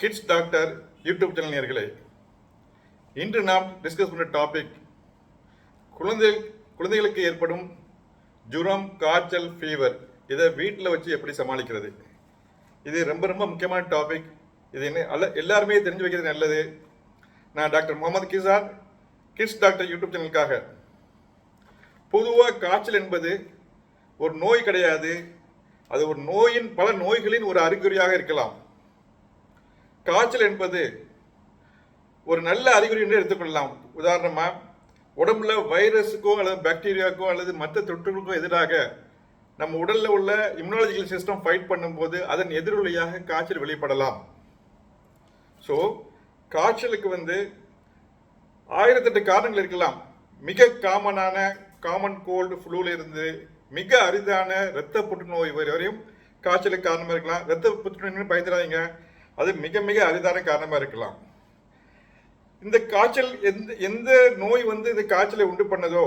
Kids doctor YouTube channel நேர்களே இன்று நாம் டிஸ்கஸ் பண்ணுற டாபிக் குழந்தை குழந்தைகளுக்கு ஏற்படும் ஜுரம் காய்ச்சல் ஃபீவர் இதை வீட்டில் வச்சு எப்படி சமாளிக்கிறது? இது ரொம்ப ரொம்ப முக்கியமான டாபிக் இது என்ன அல்ல எல்லாருமே தெரிஞ்சு வைக்கிறது நல்லது. நான் doctor Mohammed Kisan kids doctor YouTube சேனலுக்காக பொதுவாக காய்ச்சல் என்பது ஒரு நோய் கிடையாது. அது ஒரு நோயின் பல நோய்களின் ஒரு அறிகுறியாக இருக்கலாம். காய்ச்சல் என்பது ஒரு நல்ல அறிகுறி என்று எடுத்துக்கொள்ளலாம். உதாரணமாக உடம்புல வைரஸுக்கோ அல்லது பாக்டீரியாக்கோ அல்லது மற்ற தொற்றுகளுக்கோ எதிராக நம்ம உடலில் உள்ள இம்யூனாலஜிக்கல் சிஸ்டம் ஃபைட் பண்ணும்போது அதன் எதிரொலியாக காய்ச்சல் வெளிப்படலாம். ஸோ காய்ச்சலுக்கு வந்து ஆயிரத்தெட்டு காரணங்கள் இருக்கலாம். மிக காமனான காமன் கோல்டு ஃப்ளூல இருந்து மிக அரிதான இரத்த புற்றுநோய் வரையும் காய்ச்சலுக்கு காரணமாக இருக்கலாம். இரத்த புற்றுநோய் பயந்துடாதீங்க. அது மிக மிக அரிதான காரணமாக இருக்கலாம். இந்த காய்ச்சல் எந்த எந்த நோய் வந்து இந்த காய்ச்சலை உண்டு பண்ணதோ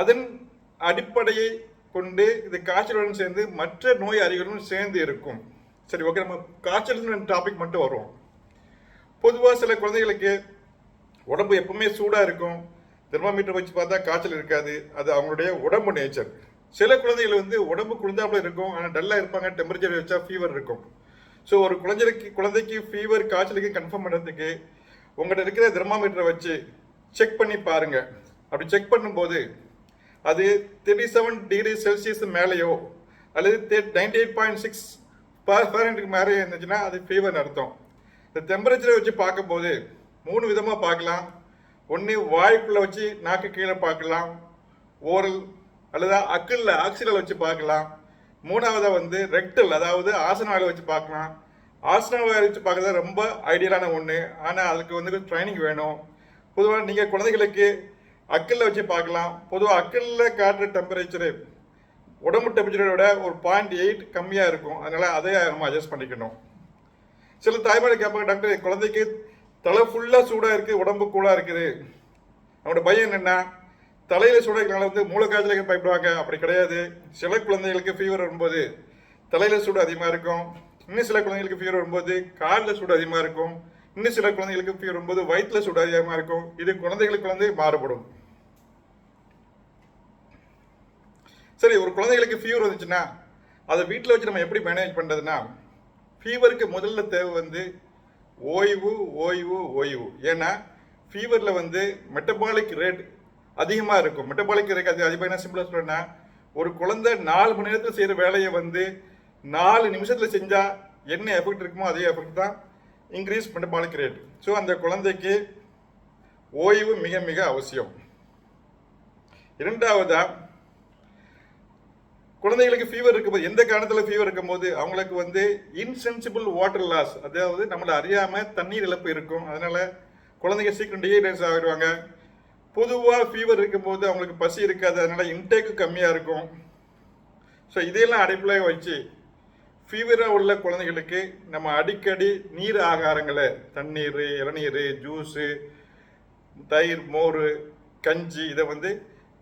அதன் அடிப்படையை கொண்டு இந்த காய்ச்சலுடன் சேர்ந்து மற்ற நோய் அறிகுறிகளும் சேர்ந்து இருக்கும். சரி ஓகே நம்ம காய்ச்சல் டாபிக் மட்டும் வரும் பொதுவாக சில குழந்தைகளுக்கு உடம்பு எப்பவுமே சூடாக இருக்கும். தெர்மாமீட்டர் வச்சு பார்த்தா காய்ச்சல் இருக்காது. அது அவங்களுடைய உடம்பு நேச்சர் சில குழந்தைகள் வந்து உடம்பு குளிர்ந்தாப்புல இருக்கும். ஆனால் டல்லாக இருப்பாங்க. டெம்பரேச்சர் வச்சா ஃபீவர் இருக்கும். ஸோ ஒரு குழந்தைக்கு குழந்தைக்கு ஃபீவர் காய்ச்சலுக்கு கன்ஃபார்ம் பண்ணுறதுக்கு உங்கள்கிட்ட இருக்கிற தெர்மாமீட்டரை வச்சு செக் பண்ணி பாருங்க. அப்படி செக் பண்ணும்போது அது தேர்ட்டி செவன் டிகிரி செல்சியஸ் மேலேயோ அல்லது நைன்டி எயிட் பாயிண்ட் சிக்ஸ் ஃபேரண்ட்டுக்கு மேலே இருந்துச்சுன்னா அது ஃபீவர் அர்த்தம். இந்த டெம்பரேச்சரை வச்சு பார்க்கும்போது மூணு விதமாக பார்க்கலாம். ஒன்று வாய்க்குள்ளே வச்சு நாக்கு கீழே பார்க்கலாம். ஓரல் அல்லது அக்கிளில் ஆக்சிடல் வச்சு பார்க்கலாம். மூணாவதாக வந்து ரெக்டல் அதாவது ஆசனாவில் வச்சு பார்க்கலாம். ஆசனாவில் வச்சு பார்க்கறது ரொம்ப ஐடியலான ஒன்று ஆனால் அதுக்கு வந்து ட்ரைனிங் வேணும். பொதுவாக நீங்கள் குழந்தைகளுக்கு அக்கிளில் வச்சு பார்க்கலாம். பொதுவாக அக்கிளில் காட்டுற டெம்பரேச்சரு உடம்பு டெம்பரேச்சரை விட ஒரு பாயிண்ட் எயிட் கம்மியாக இருக்கும். அதனால் அதை நம்ம அட்ஜஸ்ட் பண்ணிக்கணும். சில தாய்மார்கள் கேட்பாங்க டாக்டர் குழந்தைக்கு தலை ஃபுல்லாக சூடாக இருக்குது உடம்பு கூலாக இருக்குது. நம்மளோட பயம் என்னென்னா தலையில் சுடுறதுனால வந்து மூளைக்காய்ச்சலுக்கு பயப்படுவாங்க. அப்படி கிடையாது. சில குழந்தைகளுக்கு ஃபீவர் வரும்போது தலையில் சூடு அதிகமாக இருக்கும். இன்னும் சில குழந்தைகளுக்கு ஃபீவர் வரும்போது காலில் சூடு அதிகமாக இருக்கும். இன்னும் சில குழந்தைகளுக்கு ஃபீவர் வரும்போது வயிற்றில் சூடு அதிகமாக இருக்கும். இது குழந்தைகளுக்கு வந்து மாறுபடும். சரி ஒரு குழந்தைகளுக்கு ஃபீவர் வந்துச்சுன்னா அதை வீட்டில் வச்சு நம்ம எப்படி மேனேஜ் பண்ணுறதுன்னா ஃபீவருக்கு முதல்ல தேவை வந்து ஓய்வு ஓய்வு ஓய்வு. ஏன்னா ஃபீவரில் வந்து மெட்டபாலிக் ரேட் அதிகமாக இருக்கும். மெட்டபாலிக் ரேட் அது அதிகமாக என்ன சிம்பிளாக சொல்கிறேன்னா ஒரு குழந்தை நாலு மணி நேரத்தில் செய்கிற வேலையை வந்து நாலு நிமிஷத்தில் செஞ்சால் என்ன எஃபெக்ட் இருக்குமோ அதே எஃபெக்ட் தான் இன்க்ரீஸ் மெட்டபாலிக் ரேட் ஸோ அந்த குழந்தைக்கு ஓய்வு மிக மிக அவசியம். இரண்டாவதா குழந்தைகளுக்கு ஃபீவர் இருக்கும்போது எந்த காரணத்தில் ஃபீவர் இருக்கும்போது அவங்களுக்கு வந்து இன்சென்சிபிள் வாட்டர் லாஸ் அதாவது நம்மளை அறியாமல் தண்ணீர் இழப்பு இருக்கும். அதனால குழந்தைங்க சீக்கிரம் டீஹைட்ரேஸ் ஆகிடுவாங்க. பொதுவாக ஃபீவர் இருக்கும்போது அவங்களுக்கு பசி இருக்காது அதனால் இன்டேக்கு கம்மியாக இருக்கும். ஸோ இதையெல்லாம் அடிப்படையாக வச்சு ஃபீவராக உள்ள குழந்தைகளுக்கு நம்ம அடிக்கடி நீர் ஆகாரங்களை தண்ணீர் இளநீர் ஜூஸு தயிர் மோர் கஞ்சி இதை வந்து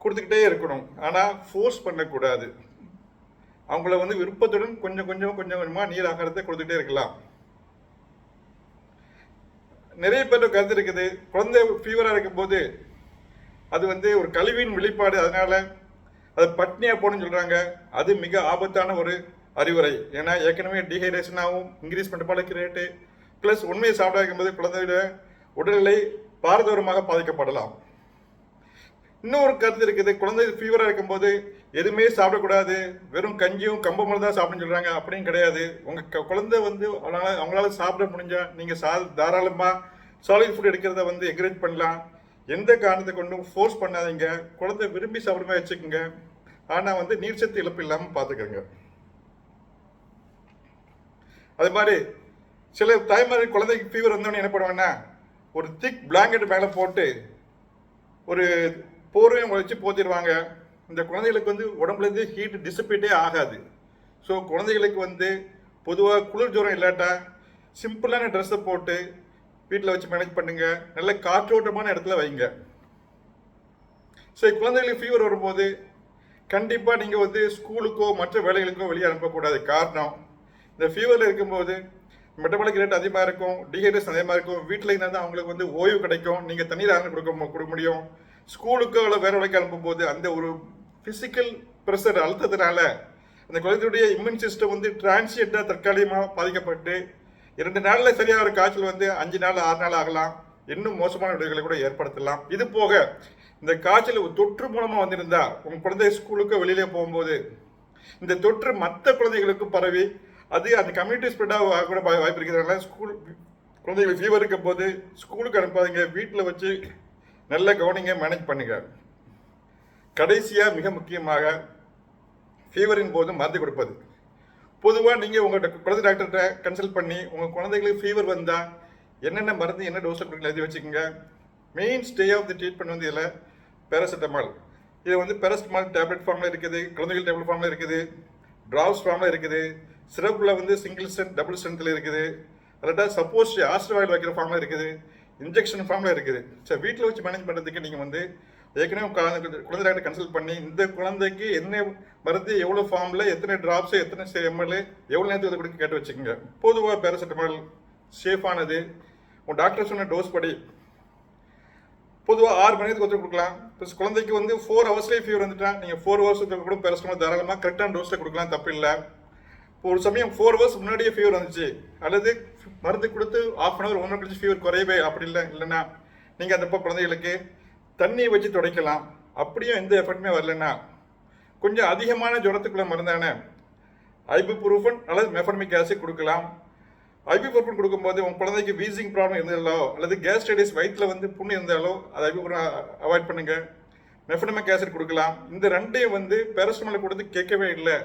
கொடுத்துக்கிட்டே இருக்கணும். ஆனால் ஃபோர்ஸ் பண்ணக்கூடாது. அவங்கள வந்து விருப்பத்துடன் கொஞ்சம் கொஞ்சம் கொஞ்சம் கொஞ்சமாக நீர் ஆகாரத்தை கொடுத்துக்கிட்டே இருக்கலாம். நிறைய பேர் கருத்து இருக்குது. குழந்தை ஃபீவராக இருக்கும்போது அது வந்து ஒரு கழிவின் வெளிப்பாடு. அதனால அது பட்னியாக போகணும்னு சொல்கிறாங்க அது மிக ஆபத்தான ஒரு அறிவுரை. ஏன்னா ஏற்கனவே டீஹைட்ரேஷன் ஆகும் இன்க்ரீஸ் மெட்டபாலிக் ரேட்டு ப்ளஸ் உண்மையை சாப்பிட வைக்கும்போது குழந்தையோட உடல்நிலை பாரதூரமாக பாதிக்கப்படலாம். இன்னொரு கருத்து இருக்குது. குழந்தை ஃபீவராக இருக்கும்போது எதுவுமே சாப்பிடக்கூடாது. வெறும் கஞ்சியும் கம்பமும் தான் சாப்பிடணும்னு சொல்கிறாங்க அப்படின்னு கிடையாது. உங்கள் குழந்தை வந்து அவங்களால அவங்களால சாப்பிட முடிஞ்சால் நீங்கள் சா தாராளமாக சாலிட் ஃபுட் எடுக்கிறத வந்து என்கரேஜ் பண்ணலாம். எந்த காரணத்தை கொண்டும் ஃபோர்ஸ் பண்ணாதீங்க. குழந்தை விரும்பி சாப்பிடுமா வச்சுக்கோங்க. ஆனால் வந்து நீர் சத்து இழப்பு இல்லாமல் பார்த்துக்கோங்க அது மாதிரி சில தாய்மாரி குழந்தைக்கு ஃபீவர் வந்தோடனே என்ன பண்ணுவேன்னா ஒரு திக் பிளாங்கெட் மேலே போட்டு ஒரு போர்வையும் உழைச்சி போத்திடுவாங்க. இந்த குழந்தைகளுக்கு வந்து உடம்புலேருந்து ஹீட் டிசிபேட்டே ஆகாது. ஸோ குழந்தைகளுக்கு வந்து பொதுவாக குளிர் ஜுரம் இல்லாட்டா சிம்பிளான ட்ரெஸ்ஸை போட்டு வீட்டில் வச்சு மேனேஜ் பண்ணுங்க. நல்ல காற்றோட்டமான இடத்துல வைங்க. சரி குழந்தைகளுக்கு ஃபீவர் வரும்போது கண்டிப்பாக நீங்கள் வந்து ஸ்கூலுக்கோ மற்ற வேலைகளுக்கோ வெளியே அனுப்பக்கூடாது. காரணம் இந்த ஃபீவரில் இருக்கும்போது மெட்டபாலிக் ரேட் அதிகமாக இருக்கும் டீஹைட்ரேஷன் அதிகமாக இருக்கும். வீட்டில் இருந்தால் தான் அவங்களுக்கு வந்து ஓய்வு கிடைக்கும். நீங்கள் தண்ணீர் ஆரம்பி கொடுக்க கொடுக்க முடியும். ஸ்கூலுக்கோ இல்லை வேறு வேலைக்கு அனுப்பும்போது அந்த ஒரு ஃபிசிக்கல் ப்ரெஷர் அழுத்தத்தினால அந்த குழந்தையுடைய இம்யூன் சிஸ்டம் வந்து டிரான்சியட்டாக தற்காலிகமாக பாதிக்கப்பட்டு இரண்டு நாளில் சரியாக ஒரு காய்ச்சல் வந்து அஞ்சு நாள் ஆறு நாள் ஆகலாம். இன்னும் மோசமான விளைவுகளை கூட ஏற்படுத்தலாம். இது போக இந்த காய்ச்சல் தொற்று மூலமாக வந்திருந்தா உங்கள் குழந்தை ஸ்கூலுக்கு வெளியிலே போகும்போது இந்த தொற்று மற்ற குழந்தைகளுக்கு பரவி அது அந்த கம்யூனிட்டி ஸ்ப்ரெட்டாக கூட வாய்ப்பு இருக்கிறதுனால ஸ்கூல் குழந்தைகளுக்கு ஃபீவர் இருக்கும் போது ஸ்கூலுக்கு அனுப்பாதீங்க. வீட்டில் வச்சு நல்ல கவனிங்க மேனேஜ் பண்ணுங்க. கடைசியாக மிக முக்கியமாக ஃபீவரின் போது மருந்து கொடுப்பது. பொதுவாக நீங்கள் உங்கள் குழந்தை டாக்டர்கிட்ட கன்சல்ட் பண்ணி உங்கள் குழந்தைகளுக்கு ஃபீவர் வந்தால் என்னென்ன மருந்து என்ன டோஸ் கொடுக்கலாம் எழுதி வச்சுக்கோங்க. Main stay of the treatment வந்து இதில் பேராசிட்டமால் இது வந்து பேராசிட்டமால் டேப்லெட் ஃபார்மில் இருக்குது குழந்தைகள் டேப்லெட் ஃபார்மில் இருக்குது ட்ராப்ஸ் ஃபார்மில் இருக்குது சிரப்பில் வந்து சிங்கிள் ஸ்ட்ரென்த் டபுள் ஸ்ட்ரென்த்தில் இருக்குது அல்லாட்டா சப்போஸ் ஆஸ்டர் வைக்கிற ஃபார்மில் இருக்குது இன்ஜெக்ஷன் ஃபார்மில் இருக்குது. ஸோ வீட்டில் வச்சு மேனேஜ் பண்ணுறதுக்கு நீங்கள் வந்து ஏற்கனவே குழந்தை குழந்தை கன்சல்ட் பண்ணி இந்த குழந்தைக்கு என்ன மருந்து எவ்வளோ ஃபார்மில் எத்தனை ட்ராப்ஸ் எத்தனை எம்எல் எவ்வளோ நேரத்துக்கு கொடுக்க கேட்டு வச்சுக்கோங்க. பொதுவாக பேராசிட்டமால் சேஃபானது உங்கள் டாக்டர் சொன்ன டோஸ் படி. பொதுவாக ஆறு மணி நேரத்துக்கு ஒருத்தர் கொடுக்கலாம். ப்ளஸ் குழந்தைக்கு வந்து ஃபோர் ஹவர்ஸ்லேயே ஃபீவர் வந்துட்டா நீங்கள் ஃபோர் ஹவர்ஸுக்கு கூட பேரஸ்டமால் தாராளமாக கரெக்டான டோஸில் கொடுக்கலாம் தப்பு இல்லை. இப்போ ஒரு சமயம் ஃபோர் ஹவர்ஸ் முன்னாடியே ஃபீவர் வந்துச்சு. அல்லது மருந்து கொடுத்து half an hour one hour கழிச்சு ஃபீவர் குறையவே அப்படி இல்லை இல்லைன்னா நீங்கள் அந்த குழந்தைகளுக்கு தண்ணியை வச்சு துடைக்கலாம். அப்படியும் எந்த எஃபெக்ட்டுமே வரலன்னா கொஞ்சம் அதிகமான ஜுரத்துக்குள்ள மருந்தான ஐபுப்ரூஃபன் அல்லது மெஃபர்மிக் ஆசிட் கொடுக்கலாம். ஐபிபுரோஃபன் கொடுக்கும்போது உன் குழந்தைக்கு வீசிங் ப்ராப்ளம் இருந்தாலோ அல்லது கேஸ்ட்ரைட்டிஸ் வயிற்றில் வந்து புண்ணு இருந்தாலோ அதை ஐபிபுரம் அவாய்ட் பண்ணுங்க. மெஃபனமிக் ஆசிட் கொடுக்கலாம். இந்த ரெண்டையும் வந்து பேரஸ்டமால் கொடுத்து கேட்கவே இல்லை.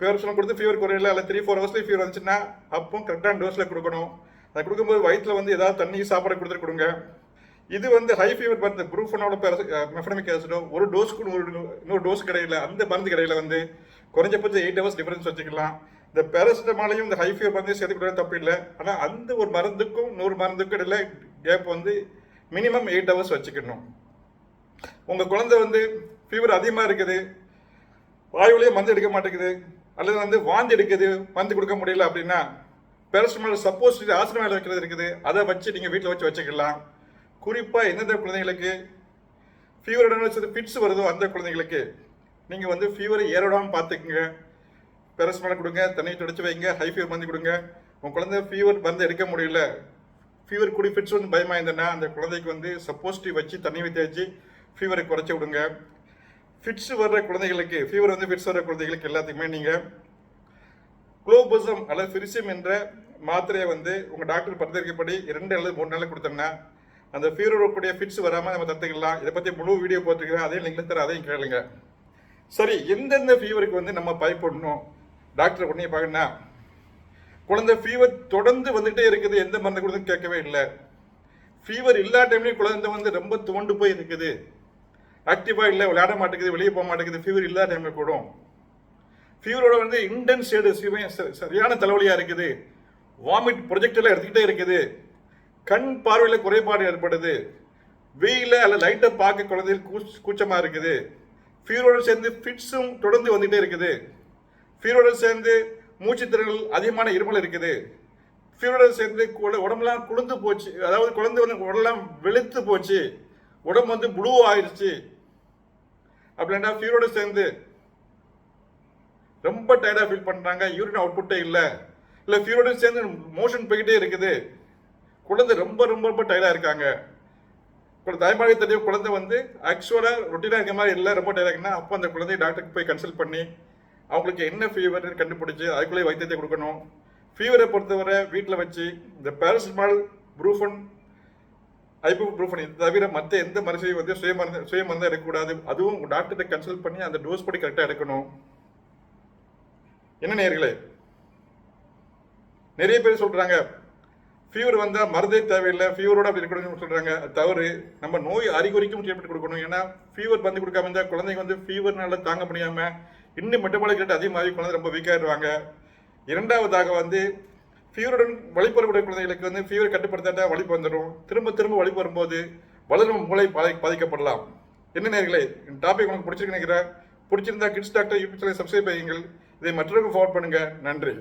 பேரஸ்டமால் கொடுத்து ஃபீவர் குறையில அல்ல த்ரீ ஃபோர் ஹவர்ஸ்லேயே ஃபீவர் வந்துச்சுன்னா அப்போ கரெக்டான டோஸில் கொடுக்கணும். அதை கொடுக்கும்போது வயிற்றில் வந்து ஏதாவது தண்ணி சாப்பாடு கொடுத்துட்டு கொடுங்க. இது வந்து ஹை ஃபீவர் மருந்து ப்ரூஃபனோட மெஃபனமிக் ஆசிடோ ஒரு டோஸ்க்கு நூறு இன்னொரு டோஸ் கிடையில அந்த மருந்து கடையில் வந்து குறைஞ்சபட்சம் எயிட் ஹவர்ஸ் டிஃபரன்ஸ் வச்சுக்கலாம். இந்த பேரசிட்டமாலையும் இந்த ஹை ஃபீவர் மருந்து சேர்த்து கூட தப்பு இல்லை. ஆனால் அந்த ஒரு மருந்துக்கும் நூறு மருந்துக்கும் இடையில கேப் வந்து மினிமம் எயிட் ஹவர்ஸ் வச்சுக்கணும். உங்கள் குழந்தை வந்து ஃபீவர் அதிகமாக இருக்குது வாயுவிலேயே மருந்து எடுக்க மாட்டேங்குது அல்லது வந்து வாந்தி எடுக்குது மருந்து கொடுக்க முடியல அப்படின்னா பேரசிட்டமால் சப்போஸ் இது ஆசிரம வைக்கிறது இருக்குது. அதை வச்சு நீங்கள் வீட்டில் வச்சு வச்சுக்கலாம். குறிப்பாக எந்தெந்த குழந்தைங்களுக்கு ஃபீவருடன் வச்சது ஃபிட்ஸ் வருதோ அந்த குழந்தைங்களுக்கு நீங்கள் வந்து ஃபீவரை ஏறவிடாமல் பார்த்துக்குங்க. பேரஸ்மால் கொடுங்க தண்ணியை துடைச்சி வைங்க ஹை ஃபீவர் மருந்து கொடுங்க. உங்கள் குழந்தை ஃபீவர் மருந்து எடுக்க முடியல ஃபீவர் கூடி ஃபிட்ஸ் வந்து பயமாக இருந்தேன்னா அந்த குழந்தைக்கு வந்து சப்போஸ்டி வச்சு தண்ணி தேய்ச்சி வச்சு ஃபீவரை குறைச்சி விடுங்க. ஃபிட்ஸ் வர்ற குழந்தைகளுக்கு ஃபீவர் வந்து ஃபிட்ஸ் வர்ற குழந்தைகளுக்கு எல்லாத்துக்குமே நீங்கள் குளோபோசம் அல்லது ஃபிரிசியம் என்ற மாத்திரையை வந்து உங்கள் டாக்டர் பரிந்துரைக்கப்படி இரண்டு அல்லது மூணு நாள் கொடுத்தோம்னா அந்த ஃபீவர் வரக்கூடிய ஃபிட்ஸ் வராமல் நம்ம தத்துக்கலாம் இதை பற்றி முழு வீடியோ போட்டுருக்கிறேன். அதையும் லிங்க்ல தர அதையும் கேளுங்க. சரி எந்தெந்த ஃபீவருக்கு வந்து நம்ம பயப்படணும்? டாக்டர் உடனே பார்க்கணும்னா குழந்தை ஃபீவர் தொடர்ந்து வந்துகிட்டே இருக்குது. எந்த மருந்து கொடுத்து கேட்கவே இல்லை. ஃபீவர் எல்லா டைம்லையும் குழந்தை வந்து ரொம்ப துவண்டு போய் இருக்குது. ஆக்டிவாக இல்லை விளையாட மாட்டேங்குது வெளியே போக மாட்டேங்குது. ஃபீவர் இல்லாத டைமில் கூடும். ஃபீவரோட வந்து இன்டென்ஸ் ஷேடு சரியான தலைவலியாக இருக்குது. வாமிட் ப்ரொஜெக்டெல்லாம் எடுத்துக்கிட்டே இருக்குது. கண் பார்வையில் குறைபாடு ஏற்படுது. வெயில அல்ல லைட்டை பார்க்க குழந்தைகள் கூச் கூச்சமாக இருக்குது. ஃபீரோடு சேர்ந்து ஃபிட்ஸும் தொடர்ந்து வந்துகிட்டே இருக்குது. ஃபீவரோட சேர்ந்து மூச்சுத்திறல் அதிகமான இருமல் இருக்குது. ஃபீரோடு சேர்ந்து கூட உடம்புலாம் குளிர்ந்து போச்சு. அதாவது குழந்தை வந்து உடம்பெல்லாம் வெளுத்து போச்சு. உடம்பு வந்து ப்ளூ ஆயிடுச்சு அப்படின்னா ஃபீரோடு சேர்ந்து ரொம்ப டயர்டாக ஃபீல் பண்ணுறாங்க யூரின் அவுட்புட்டே இல்லை. இல்லை ஃபீவரோட சேர்ந்து மோஷன் போய்கிட்டே இருக்குது. குழந்தை ரொம்ப ரொம்ப ரொம்ப டயர்டாக இருக்காங்க. இப்போ தாய்மொழி தெரிய குழந்தை வந்து ஆக்சுவலாக ரொட்டீனாக இருக்க மாதிரி இல்லை ரொம்ப டயர்டாக இருக்குன்னா அப்போ அந்த குழந்தைய டாக்டருக்கு போய் கன்சல்ட் பண்ணி அவங்களுக்கு என்ன ஃபீவர் கண்டுபிடிச்சி அதுக்குள்ளே வைத்தியத்தை கொடுக்கணும். ஃபீவரை பொறுத்தவரை வீட்டில் வச்சு இந்த பேரசிட்டமால் ப்ரூஃபன் ஐபு ப்ரூஃபன் இது தவிர மற்ற எந்த மருந்தையும் வந்து சுய மருந்து சுய மருந்தாக எடுக்கக்கூடாது. அதுவும் உங்கள் டாக்டர்கிட்ட கன்சல்ட் பண்ணி அந்த டோஸ் படி கரெக்டாக எடுக்கணும். என்ன நேர்களே நிறைய பேர் சொல்கிறாங்க ஃபீவர் வந்தால் மருந்தே தேவையில்லை. ஃபீவரோட அப்படி இருக்கணும்னு சொல்கிறாங்க தவறு. நம்ம நோய் அறிகுறிக்கும் ட்ரீட்மெண்ட் கொடுக்கணும். ஏன்னா ஃபீவர் வந்து கொடுக்காம இருந்தால் குழந்தைங்க வந்து ஃபீவர்னால தாங்க முடியாமல் இன்னும் மெட்டபாலிக் ரேட் அதிகமாகி குழந்தை ரொம்ப வீக்காகிடுவாங்க இரண்டாவதாக வந்து ஃபீவருடன் வழிபடக்கூடிய குழந்தைகளுக்கு வந்து ஃபீவர் கட்டுப்படுத்தாட்டா வலிப்பு வந்துடும். திரும்ப திரும்ப வலிப்பு வரும்போது வளரும் மூளை பாதி பாதிக்கப்படலாம். என்ன நேர்களே இந்த டாபிக் உங்களுக்கு பிடிச்சிருக்கு நினைக்கிறேன். பிடிச்சிருந்தா kids doctor YouTube channel subscribe செய்யுங்கள். இதை மற்றவர்களுக்கு ஃபார்வர்ட் பண்ணுங்கள் நன்றி.